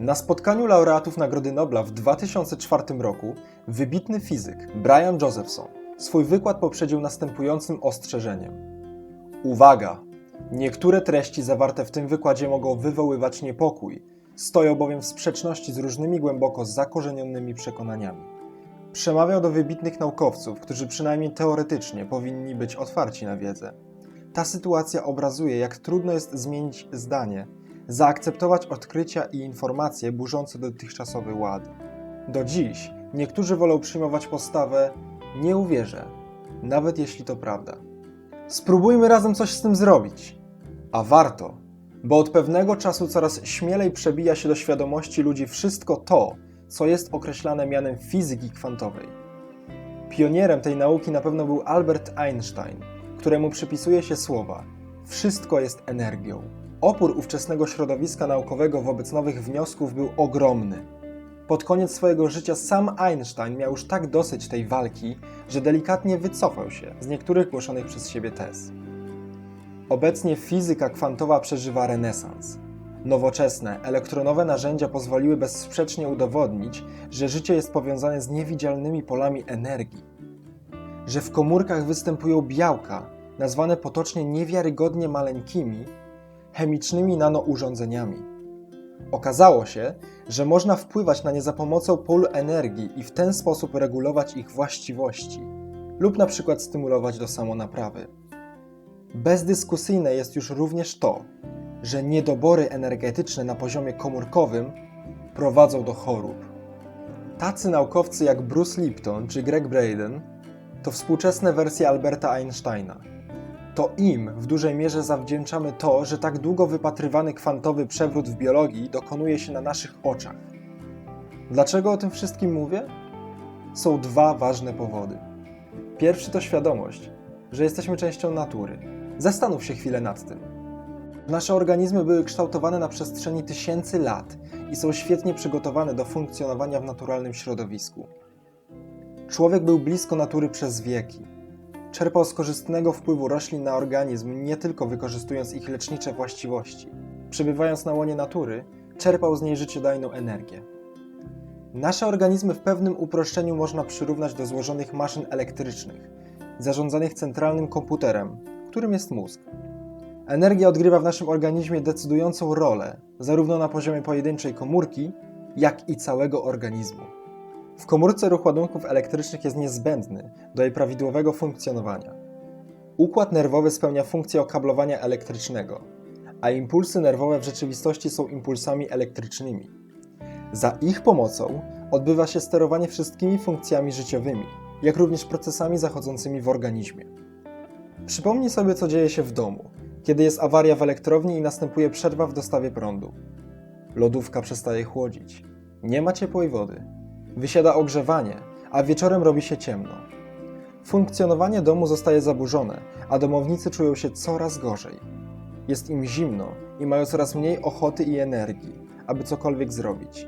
Na spotkaniu laureatów Nagrody Nobla w 2004 roku wybitny fizyk Brian Josephson swój wykład poprzedził następującym ostrzeżeniem. Uwaga! Niektóre treści zawarte w tym wykładzie mogą wywoływać niepokój, stoją bowiem w sprzeczności z różnymi głęboko zakorzenionymi przekonaniami. Przemawiał do wybitnych naukowców, którzy przynajmniej teoretycznie powinni być otwarci na wiedzę. Ta sytuacja obrazuje, jak trudno jest zmienić zdanie, zaakceptować odkrycia i informacje burzące dotychczasowy ład. Do dziś niektórzy wolą przyjmować postawę nie uwierzę, nawet jeśli to prawda. Spróbujmy razem coś z tym zrobić. A warto, bo od pewnego czasu coraz śmielej przebija się do świadomości ludzi wszystko to, co jest określane mianem fizyki kwantowej. Pionierem tej nauki na pewno był Albert Einstein, któremu przypisuje się słowa: Wszystko jest energią. Opór ówczesnego środowiska naukowego wobec nowych wniosków był ogromny. Pod koniec swojego życia sam Einstein miał już tak dosyć tej walki, że delikatnie wycofał się z niektórych głoszonych przez siebie tez. Obecnie fizyka kwantowa przeżywa renesans. Nowoczesne, elektronowe narzędzia pozwoliły bezsprzecznie udowodnić, że życie jest powiązane z niewidzialnymi polami energii, że w komórkach występują białka, nazwane potocznie niewiarygodnie maleńkimi, chemicznymi nanourządzeniami. Okazało się, że można wpływać na nie za pomocą pól energii i w ten sposób regulować ich właściwości, lub na przykład stymulować do samonaprawy. Bezdyskusyjne jest już również to, że niedobory energetyczne na poziomie komórkowym prowadzą do chorób. Tacy naukowcy jak Bruce Lipton czy Greg Braden to współczesne wersje Alberta Einsteina. To im w dużej mierze zawdzięczamy to, że tak długo wypatrywany kwantowy przewrót w biologii dokonuje się na naszych oczach. Dlaczego o tym wszystkim mówię? Są dwa ważne powody. Pierwszy to świadomość, że jesteśmy częścią natury. Zastanów się chwilę nad tym. Nasze organizmy były kształtowane na przestrzeni tysięcy lat i są świetnie przygotowane do funkcjonowania w naturalnym środowisku. Człowiek był blisko natury przez wieki. Czerpał z korzystnego wpływu roślin na organizm, nie tylko wykorzystując ich lecznicze właściwości. Przebywając na łonie natury, czerpał z niej życiodajną energię. Nasze organizmy w pewnym uproszczeniu można przyrównać do złożonych maszyn elektrycznych, zarządzanych centralnym komputerem, którym jest mózg. Energia odgrywa w naszym organizmie decydującą rolę, zarówno na poziomie pojedynczej komórki, jak i całego organizmu. W komórce ruch ładunków elektrycznych jest niezbędny do jej prawidłowego funkcjonowania. Układ nerwowy spełnia funkcję okablowania elektrycznego, a impulsy nerwowe w rzeczywistości są impulsami elektrycznymi. Za ich pomocą odbywa się sterowanie wszystkimi funkcjami życiowymi, jak również procesami zachodzącymi w organizmie. Przypomnij sobie, co dzieje się w domu, kiedy jest awaria w elektrowni i następuje przerwa w dostawie prądu. Lodówka przestaje chłodzić, nie ma ciepłej wody, wysiada ogrzewanie, a wieczorem robi się ciemno. Funkcjonowanie domu zostaje zaburzone, a domownicy czują się coraz gorzej. Jest im zimno i mają coraz mniej ochoty i energii, aby cokolwiek zrobić.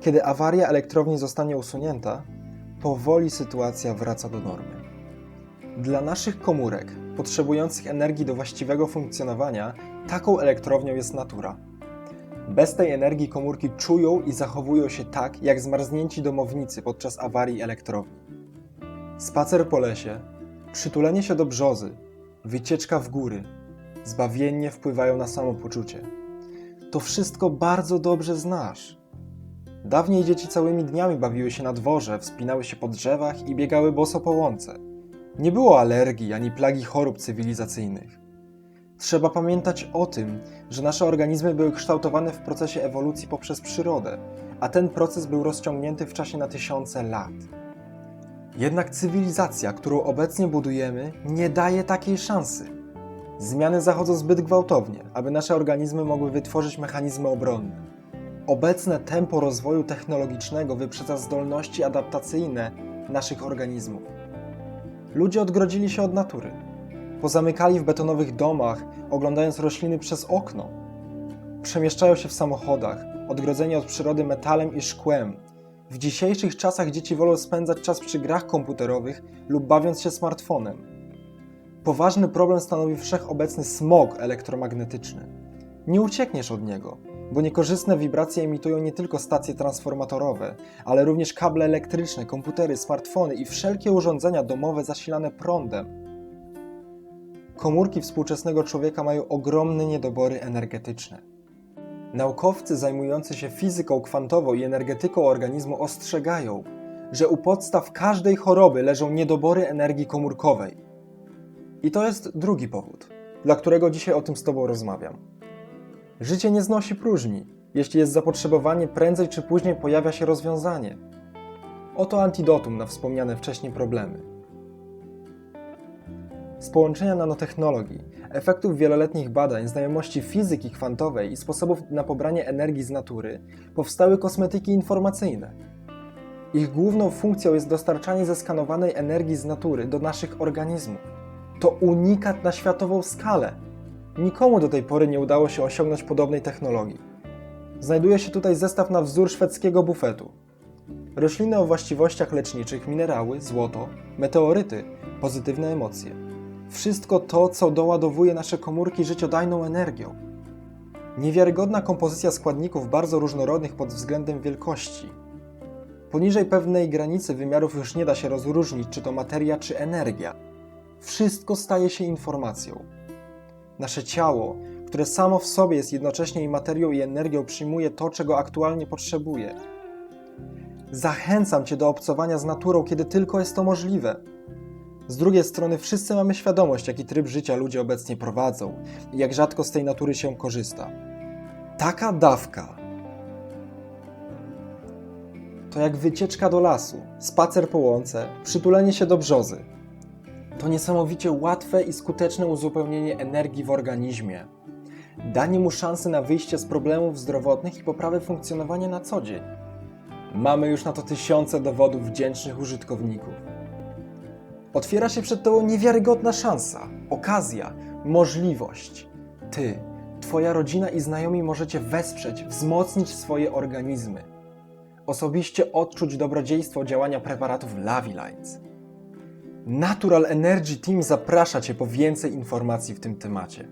Kiedy awaria elektrowni zostanie usunięta, powoli sytuacja wraca do normy. Dla naszych komórek, potrzebujących energii do właściwego funkcjonowania, taką elektrownią jest natura. Bez tej energii komórki czują i zachowują się tak, jak zmarznięci domownicy podczas awarii elektrowni. Spacer po lesie, przytulenie się do brzozy, wycieczka w góry, zbawiennie wpływają na samopoczucie. To wszystko bardzo dobrze znasz. Dawniej dzieci całymi dniami bawiły się na dworze, wspinały się po drzewach i biegały boso po łące. Nie było alergii ani plagi chorób cywilizacyjnych. Trzeba pamiętać o tym, że nasze organizmy były kształtowane w procesie ewolucji poprzez przyrodę, a ten proces był rozciągnięty w czasie na tysiące lat. Jednak cywilizacja, którą obecnie budujemy, nie daje takiej szansy. Zmiany zachodzą zbyt gwałtownie, aby nasze organizmy mogły wytworzyć mechanizmy obronne. Obecne tempo rozwoju technologicznego wyprzedza zdolności adaptacyjne naszych organizmów. Ludzie odgrodzili się od natury. Pozamykali w betonowych domach, oglądając rośliny przez okno. Przemieszczają się w samochodach, odgrodzeni od przyrody metalem i szkłem. W dzisiejszych czasach dzieci wolą spędzać czas przy grach komputerowych lub bawiąc się smartfonem. Poważny problem stanowi wszechobecny smog elektromagnetyczny. Nie uciekniesz od niego. bo niekorzystne wibracje emitują nie tylko stacje transformatorowe, ale również kable elektryczne, komputery, smartfony i wszelkie urządzenia domowe zasilane prądem. Komórki współczesnego człowieka mają ogromne niedobory energetyczne. Naukowcy zajmujący się fizyką kwantową i energetyką organizmu ostrzegają, że u podstaw każdej choroby leżą niedobory energii komórkowej. I to jest drugi powód, dla którego dzisiaj o tym z Tobą rozmawiam. Życie nie znosi próżni. Jeśli jest zapotrzebowanie, prędzej czy później pojawia się rozwiązanie. Oto antidotum na wspomniane wcześniej problemy. Z połączenia nanotechnologii, efektów wieloletnich badań, znajomości fizyki kwantowej i sposobów na pobranie energii z natury powstały kosmetyki informacyjne. Ich główną funkcją jest dostarczanie zeskanowanej energii z natury do naszych organizmów. To unikat na światową skalę. Nikomu do tej pory nie udało się osiągnąć podobnej technologii. Znajduje się tutaj zestaw na wzór szwedzkiego bufetu. Rośliny o właściwościach leczniczych, minerały, złoto, meteoryty, pozytywne emocje. Wszystko to, co doładowuje nasze komórki życiodajną energią. Niewiarygodna kompozycja składników bardzo różnorodnych pod względem wielkości. Poniżej pewnej granicy wymiarów już nie da się rozróżnić, czy to materia, czy energia. Wszystko staje się informacją. Nasze ciało, które samo w sobie jest jednocześnie i materią, i energią, przyjmuje to, czego aktualnie potrzebuje. Zachęcam Cię do obcowania z naturą, kiedy tylko jest to możliwe. Z drugiej strony, wszyscy mamy świadomość, jaki tryb życia ludzie obecnie prowadzą i jak rzadko z tej natury się korzysta. Taka dawka to jak wycieczka do lasu, spacer po łące, przytulenie się do brzozy. To niesamowicie łatwe i skuteczne uzupełnienie energii w organizmie. Danie mu szansy na wyjście z problemów zdrowotnych i poprawę funkcjonowania na co dzień. Mamy już na to tysiące dowodów wdzięcznych użytkowników. Otwiera się przed Tobą niewiarygodna szansa, okazja, możliwość. Ty, Twoja rodzina i znajomi możecie wesprzeć, wzmocnić swoje organizmy. Osobiście odczuć dobrodziejstwo działania preparatów Lavilines. Natural Energy Team zaprasza Cię po więcej informacji w tym temacie.